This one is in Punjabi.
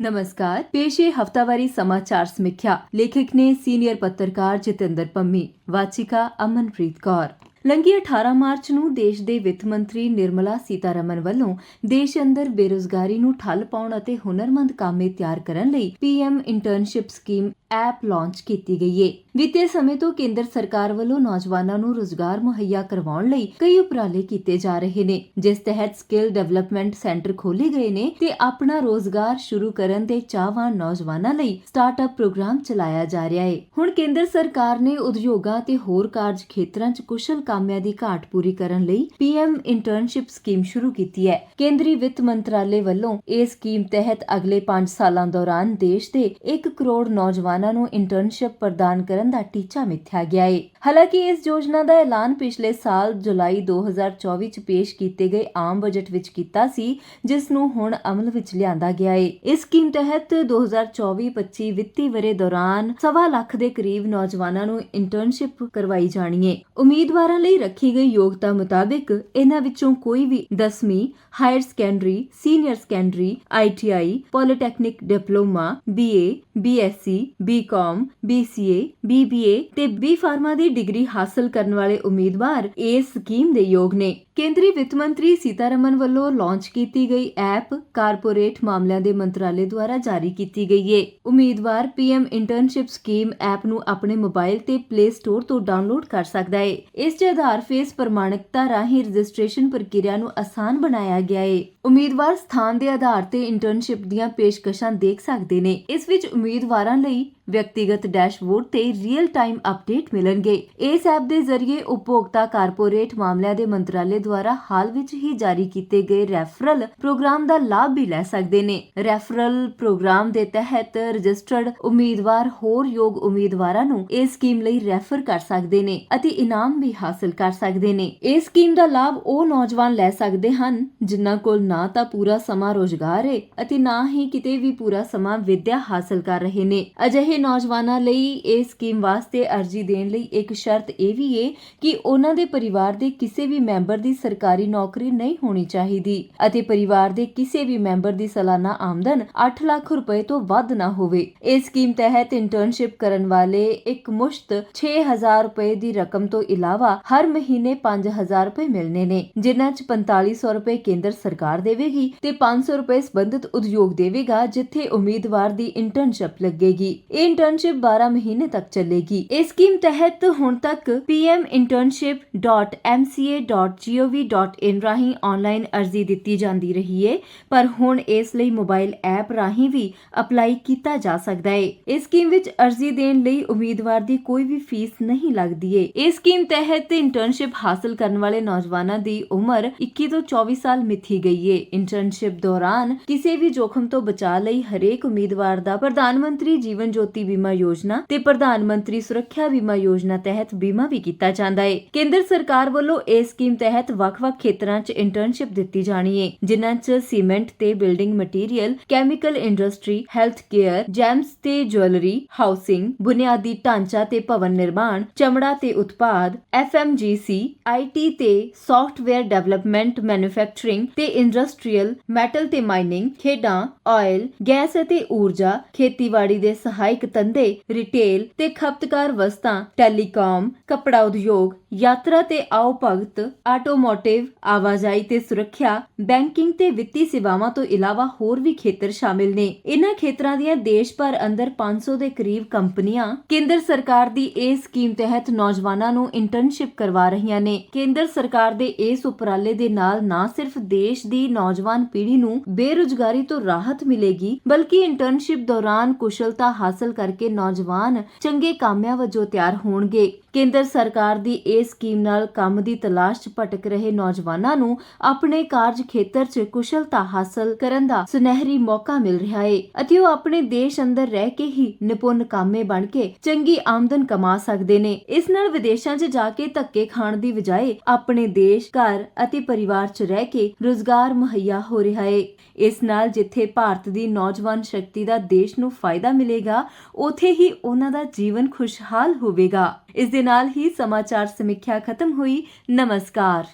ਨਮਸਕਾਰ ਪੇਸ਼ ਹੈ ਹਫਤਾਵਾਰੀ ਸਮਾਚਾਰ ਸਮੀਖਿਆ ਲੇਖਕ ਨੇ ਸੀਨੀਅਰ ਪੱਤਰਕਾਰ ਜਤਿੰਦਰ ਪੰਮੀ ਵਾਚਿਕਾ ਅਮਨਪ੍ਰੀਤ ਕੌਰ ਲੰਗੀ 18 ਮਾਰਚ ਨੂੰ ਦੇਸ਼ ਦੇ ਵਿੱਤ ਮੰਤਰੀ ਨਿਰਮਲਾ ਸੀਤਾਰਮਨ ਵੱਲੋਂ ਦੇਸ਼ ਅੰਦਰ ਬੇਰੁਜ਼ਗਾਰੀ ਨੂੰ ਠੱਲ ਪਾਉਣ ਅਤੇ ਹੁਨਰਮੰਦ ਕਾਮੇ ਤਿਆਰ ਕਰਨ ਲਈ PM internship scheme app launch ਕੀਤੀ ਗਈ ਹੈ ਬੀਤੇ ਸਮੇਂ ਤੋਂ ਕੇਂਦਰ ਸਰਕਾਰ ਵੱਲੋਂ ਨੌਜਵਾਨਾਂ ਨੂੰ ਰੋਜ਼ਗਾਰ ਮੁਹੱਈਆ ਕਰਵਾਉਣ ਲਈ ਕਈ ਉਪਰਾਲੇ ਕੀਤੇ ਜਾ ਰਹੇ ਨੇ, ਜਿਸ ਤਹਿਤ ਸਕਿੱਲ ਡਿਵੈਲਪਮੈਂਟ ਸੈਂਟਰ ਖੋਲੇ ਗਏ ਨੇ ਤੇ ਆਪਣਾ ਰੋਜ਼ਗਾਰ ਸ਼ੁਰੂ ਕਰਨ ਦੇ ਚਾਹਵਾਨ ਨੌਜਵਾਨਾਂ ਲਈ ਸਟਾਰਟਅਪ ਪ੍ਰੋਗਰਾਮ ਚਲਾਇਆ ਜਾ ਰਿਹਾ ਹੈ ਹੁਣ ਕੇਂਦਰ ਸਰਕਾਰ ਨੇ ਉਦਯੋਗਾਂ ਤੇ ਹੋਰ ਕਾਰਜ ਖੇਤਰਾਂ 'ਚ ਕੁਸ਼ਲ ਕਾਮਿਆਂ ਦੀ ਘਾਟ ਪੂਰੀ ਕਰਨ ਲਈ ਪੀਐਮ ਇੰਟਰਨਸ਼ਿਪ ਸਕੀਮ ਸ਼ੁਰੂ ਕੀਤੀ ਹੈ। ਕੇਂਦਰੀ ਵਿੱਤ ਮੰਤਰਾਲੇ ਵੱਲੋਂ ਇਹ ਸਕੀਮ ਤਹਿਤ ਅਗਲੇ 5 ਸਾਲਾਂ ਦੌਰਾਨ ਦੇਸ਼ ਦੇ 1 ਕਰੋੜ ਨੌਜਵਾਨ ਨੂੰ ਇੰਟਰਨਸ਼ਿਪ ਪ੍ਰਦਾਨ ਕਰਨ ਦਾ ਟੀਚਾ ਮਿੱਥਿਆ ਗਿਆ ਹੈ ਹਾਲਾਂਕਿ ਇਸ ਯੋਜਨਾ ਦਾ ਐਲਾਨ ਪਿਛਲੇ ਸਾਲ ਜੁਲਾਈ 2024 ਚ ਪੇਸ਼ ਕੀਤੇ ਗਏ ਆਮ ਬਜਟ ਵਿੱਚ ਕੀਤਾ ਸੀ, ਜਿਸ ਨੂੰ ਹੁਣ ਅਮਲ ਵਿੱਚ ਲਿਆਂਦਾ ਗਿਆ ਹੈ ਇਸ ਸਕੀਮ ਤਹਿਤ 2024-25 ਵਿੱਤੀ ਵਰੇ ਦੌਰਾਨ ਸਵਾ ਲੱਖ ਦੇ ਕਰੀਬ ਨੌਜਵਾਨਾਂ ਨੂੰ ਇੰਟਰਨਸ਼ਿਪ ਕਰਵਾਈ ਜਾਣੀ ਹੈ ਉਮੀਦਵਾਰਾਂ ਲਈ ਰੱਖੀ ਗਈ ਯੋਗਤਾ ਮੁਤਾਬਿਕ ਇਹਨਾਂ ਵਿੱਚੋਂ ਕੋਈ ਵੀ 10ਵੀਂ higher secondary, senior secondary ITI polytechnic diploma BA BSc BCom BCA BBA ਤੇ ਬੀ ਫਾਰਮਾ ਦੀ ਡਿਗਰੀ ਹਾਸਲ ਕਰਨ ਵਾਲੇ ਉਮੀਦਵਾਰ ਇਸ ਸਕੀਮ ਦੇ ਯੋਗ ਨੇ। ਕੇਂਦਰੀ ਵਿੱਤ ਮੰਤਰੀ ਸੀਤਾਰਮਨ ਵੱਲੋਂ ਲਾਂਚ ਕੀਤੀ ਗਈ ਐਪ ਕਾਰਪੋਰੇਟ ਮਾਮਲਿਆਂ ਦੇ ਮੰਤਰਾਲੇ ਦੁਆਰਾ ਜਾਰੀ ਕੀਤੀ ਗਈ ਹੈ ਉਮੀਦਵਾਰ ਪੀਐਮ ਇੰਟਰਨਸ਼ਿਪ ਸਕੀਮ ਐਪ ਨੂੰ ਆਪਣੇ ਮੋਬਾਈਲ ਤੇ ਪਲੇ ਸਟੋਰ ਤੋਂ ਡਾਊਨਲੋਡ ਕਰ ਸਕਦਾ ਹੈ ਇਸ ਦੇ ਆਧਾਰ ਫੇਸ ਪ੍ਰਮਾਣਿਕਤਾ ਰਾਹੀਂ ਰਜਿਸਟ੍ਰੇਸ਼ਨ ਪ੍ਰਕਿਰਿਆ ਨੂੰ ਆਸਾਨ ਬਣਾਇਆ ਗਿਆ ਹੈ ਉਮੀਦਵਾਰ ਸਥਾਨ ਦੇ ਆਧਾਰ ਤੇ ਇੰਟਰਨਸ਼ਿਪ ਦੀਆਂ ਪੇਸ਼ਕਸ਼ਾਂ ਦੇਖ ਸਕਦੇ ਨੇ। ਇਸ ਵਿੱਚ ਉਮੀਦਵਾਰਾਂ ਲਈ ਵਿਅਕਤੀਗਤ ਡੈਸ਼ਬੋਰਡ ਤੇ ਰੀਅਲ ਟਾਈਮ ਅਪਡੇਟ ਮਿਲਣਗੇ। ਇਸ ਐਪ ਦੇ ਜ਼ਰੀਏ ਉਪਭੋਗਤਾ ਕਾਰਪੋਰੇਟ ਮਾਮਲਿਆਂ ਦੇ ਮੰਤਰਾਲੇ ਦੁਆਰਾ ਹਾਲ ਵਿੱਚ ਹੀ ਜਾਰੀ ਕੀਤੇ ਗਏ ਰੈਫਰਲ ਪ੍ਰੋਗਰਾਮ ਦਾ ਲਾਭ ਵੀ ਲੈ ਸਕਦੇ ਨੇ। ਰੈਫਰਲ ਪ੍ਰੋਗਰਾਮ ਦੇ ਤਹਿਤ ਰਜਿਸਟਰਡ ਉਮੀਦਵਾਰ ਹੋਰ ਯੋਗ ਉਮੀਦਵਾਰਾਂ ਨੂੰ ਇਸ ਸਕੀਮ ਲਈ ਰੈਫਰ ਕਰ ਸਕਦੇ ਨੇ ਅਤੇ ਇਨਾਮ ਵੀ ਹਾਸਲ ਕਰ ਸਕਦੇ ਨੇ। ਇਸ ਸਕੀਮ ਦਾ ਲਾਭ ਉਹ ਨੌਜਵਾਨ ਲੈ ਸਕਦੇ ਹਨ ਜਿਨ੍ਹਾਂ ਕੋਲ ਨਾ ਤਾਂ ਪੂਰਾ ਸਮਾਂ ਰੋਜ਼ਗਾਰ ਹੈ ਅਤੇ ਨਾ ਹੀ ਕਿਤੇ ਵੀ ਪੂਰਾ ਸਮਾਂ ਵਿੱਦਿਆ ਹਾਸਲ ਕਰ ਰਹੇ ਨੇ। ਅਜਿਹੇ ਨੌਜਵਾਨਾਂ ਲਈ ਇਹ ਸਕੀਮ ਵਾਸਤੇ ਅਰਜ਼ੀ ਦੇਣ ਲਈ ਇੱਕ ਸ਼ਰਤ ਇਹ ਵੀ ਹੈ ਕਿ ਉਹਨਾਂ ਦੇ ਪਰਿਵਾਰ ਦੇ ਕਿਸੇ ਵੀ ਮੈਂਬਰ ਦੀ ਸਰਕਾਰੀ ਨੌਕਰੀ ਨਹੀਂ ਹੋਣੀ ਚਾਹੀਦੀ ਅਤੇ ਪਰਿਵਾਰ ਦੇ ਕਿਸੇ ਵੀ ਮੈਂਬਰ ਦੀ ਸਾਲਾਨਾ ਆਮਦਨ 8 ਲੱਖ ਰੁਪਏ ਤੋਂ ਵੱਧ ਨਾ ਹੋਵੇ। ਇਸ ਸਕੀਮ ਤਹਿਤ ਇੰਟਰਨਸ਼ਿਪ ਕਰਨ ਵਾਲੇ ਇੱਕ ਮੁਸ਼ਤ 6000 ਰੁਪਏ ਦੀ ਰਕਮ ਤੋਂ ਇਲਾਵਾ ਹਰ ਮਹੀਨੇ 5000 ਰੁਪਏ ਮਿਲਣੇ ਨੇ, ਜਿਨ੍ਹਾਂ 'ਚ 4500 ਰੁਪਏ ਕੇਂਦਰ ਸਰਕਾਰ ਦੇਵੇਗੀ ਤੇ 500 ਰੁਪਏ ਸੰਬੰਧਿਤ ਉਦਯੋਗ ਦੇਵੇਗਾ, ਜਿੱਥੇ ਉਮੀਦਵਾਰ ਦੀ ਇੰਟਰਨਸ਼ਿਪ ਲੱਗੇਗੀ। ਇਹ ਇੰਟਰਨਸ਼ਿਪ 12 ਮਹੀਨੇ ਤੱਕ ਚੱਲੇਗੀ ਇਸ ਸਕੀਮ ਤਹਿਤ ਹੁਣ ਤੱਕ pminternship.mca.gov.in ਰਾਹੀਂ ਆਨਲਾਈਨ ਅਰਜ਼ੀ ਦਿੱਤੀ ਜਾਂਦੀ ਰਹੀ ਹੈ ਪਰ ਹੁਣ ਇਸ ਲਈ ਮੋਬਾਈਲ ਐਪ ਰਾਹੀਂ ਵੀ ਅਪਲਾਈ ਕੀਤਾ ਜਾ ਸਕਦਾ ਹੈ ਇਸ ਸਕੀਮ ਵਿੱਚ ਅਰਜ਼ੀ ਦੇਣ ਲਈ ਉਮੀਦਵਾਰ ਦੀ ਕੋਈ ਵੀ ਫੀਸ ਨਹੀਂ ਲੱਗਦੀ ਹੈ ਇਸ ਸਕੀਮ ਤਹਿਤ ਇੰਟਰਨਸ਼ਿਪ ਹਾਸਲ ਕਰਨ ਵਾਲੇ ਨੌਜਵਾਨਾਂ ਦੀ ਉਮਰ 21 ਤੋਂ 24 ਸਾਲ ਮਿਥੀ ਗਈ ਹੈ ਇੰਟਰਨਸ਼ਿਪ ਦੌਰਾਨ ਕਿਸੇ ਵੀ ਜੋਖਮ ਤੋਂ ਬਚਾਅ ਲਈ ਹਰੇਕ ਉਮੀਦਵਾਰ ਦਾ ਪ੍ਰਧਾਨ ਮੰਤਰੀ ਜੀਵਨ ਜੋਤੀ ਬੀਮਾ ਯੋਜਨਾ ਤੇ ਪ੍ਰਧਾਨ ਮੰਤਰੀ ਸੁਰੱਖਿਆ ਬੀਮਾ ਯੋਜਨਾ ਤਹਿਤ ਬੀਮਾ ਵੀ ਕੀਤਾ ਜਾਂਦਾ ਹੈ ਕੇਂਦਰ ਸਰਕਾਰ ਵੱਲੋਂ ਇਸ ਸਕੀਮ ਤਹਿਤ ਵੱਖ-ਵੱਖ ਖੇਤਰਾਂ 'ਚ ਇੰਟਰਨਸ਼ਿਪ ਦਿੱਤੀ ਜਾਣੀ ਹੈ ਜਿਨ੍ਹਾਂ 'ਚ ਸੀਮੈਂਟ ਤੇ building material chemical industry health care gems ਤੇ ਜੁਐਲਰੀ ਹਾਊਸਿੰਗ ਬੁਨਿਆਦੀ ਢਾਂਚਾ ਤੇ ਭਵਨ ਨਿਰਮਾਣ, ਚਮੜਾ ਤੇ ਉਤਪਾਦ ਐਫਐਮਜੀਸੀ ਆਈਟੀ ਤੇ ਸੌਫਟਵੇਅਰ ਡਿਵੈਲਪਮੈਂਟ ਮੈਨੂਫੈਕਚਰਿੰਗ ਤੇ ਇੰਡਸਟਰੀਅਲ ਮੈਟਲ ਤੇ ਮਾਈਨਿੰਗ ਖੇਡਾਂ ਆਇਲ ਗੈਸ ਅਤੇ ਊਰਜਾ, ਖੇਤੀਬਾੜੀ ਦੇ ਸਹਾਇਕ ਧੰਦੇ ਰਿਟੇਲ ਤੇ ਖਪਤਕਾਰ ਵਸਤਾਂ ਟੈਲੀਕਾਮ ਕੱਪੜਾ ਉਦਯੋਗ ਯਾਤਰਾ ਤੇ ਆਓ ਭਗਤ ਆਟੋਮੋਟਿਵ ਆਵਾਜਾਈ ਤੇ ਸੁਰੱਖਿਆ ਬੈਂਕਿੰਗ ਤੇ ਵਿੱਤੀ ਸੇਵਾਵਾਂ ਤੋਂ ਇਲਾਵਾ ਹੋਰ ਵੀ ਖੇਤਰ ਸ਼ਾਮਿਲ ਨੇ। ਇਨ੍ਹਾਂ ਖੇਤਰਾਂ ਦੀਆਂ ਦੇਸ਼ ਭਰ ਅੰਦਰ 500 ਦੇ ਕਰੀਬ ਕੰਪਨੀਆਂ ਕੇਂਦਰ ਸਰਕਾਰ ਦੀ ਇਸ ਸਕੀਮ ਤਹਿਤ ਨੌਜਵਾਨਾਂ ਨੂੰ ਇੰਟਰਨਸ਼ਿਪ ਕਰਵਾ ਰਹੀਆਂ ਨੇ। ਕੇਂਦਰ ਸਰਕਾਰ ਦੇ ਇਸ ਉਪਰਾਲੇ ਦੇ ਨਾਲ ਨਾ ਸਿਰਫ ਦੇਸ਼ ਦੀ ਨੌਜਵਾਨ ਪੀੜ੍ਹੀ ਨੂੰ ਬੇਰੁਜ਼ਗਾਰੀ ਤੋਂ ਰਾਹਤ ਮਿਲੇਗੀ, ਬਲਕਿ ਇੰਟਰਨਸ਼ਿਪ ਦੌਰਾਨ ਕੁਸ਼ਲਤਾ ਹਾਸਲ ਕਰਕੇ ਨੌਜਵਾਨ ਚੰਗੇ ਕਾਮਿਆਂ ਵਜੋਂ ਤਿਆਰ ਹੋਣਗੇ। ਕੇਂਦਰ ਸਰਕਾਰ ਦੀ ਇਸ ਸਕੀਮ ਨਾਲ ਕੰਮ ਦੀ ਤਲਾਸ਼ 'ਚ ਭਟਕ ਰਹੇ ਨੌਜਵਾਨਾਂ ਨੂੰ ਆਪਣੇ ਕਾਰਜ ਖੇਤਰ 'ਚ ਕੁਸ਼ਲਤਾ ਹਾਸਲ ਕਰਨ ਦਾ ਸੁਨਹਿਰੀ ਮੌਕਾ ਮਿਲ ਰਿਹਾ ਹੈ ਅਤੇ ਉਹ ਆਪਣੇ ਦੇਸ਼ ਅੰਦਰ ਰਹਿ ਕੇ ਹੀ ਨਿਪੁੰਨ ਕਾਮੇ ਬਣ ਕੇ ਚੰਗੀ ਆਮਦਨ ਕਮਾ ਸਕਦੇ ਨੇ। ਇਸ ਨਾਲ ਵਿਦੇਸ਼ਾਂ 'ਚ ਜਾ ਕੇ ਧੱਕੇ ਖਾਣ ਦੀ ਬਜਾਏ ਆਪਣੇ ਦੇਸ਼, ਘਰ ਅਤੇ ਪਰਿਵਾਰ 'ਚ ਰਹਿ ਕੇ ਰੋਜ਼ਗਾਰ ਮੁਹੱਈਆ ਹੋ ਰਿਹਾ ਏ। ਇਸ ਨਾਲ ਜਿੱਥੇ ਭਾਰਤ ਦੀ ਨੌਜਵਾਨ ਸ਼ਕਤੀ ਦਾ ਦੇਸ਼ ਨੂੰ ਫਾਇਦਾ ਮਿਲੇਗਾ, ਉਥੇ ਹੀ ਉਹਨਾਂ ਦਾ ਜੀਵਨ ਖੁਸ਼ਹਾਲ ਹੋਵੇਗਾ। ਇਸ ਦੇ ਨਾਲ ਹੀ ਸਮਾਚਾਰ ਸਮੀਖਿਆ ਖਤਮ ਹੋਈ। ਨਮਸਕਾਰ।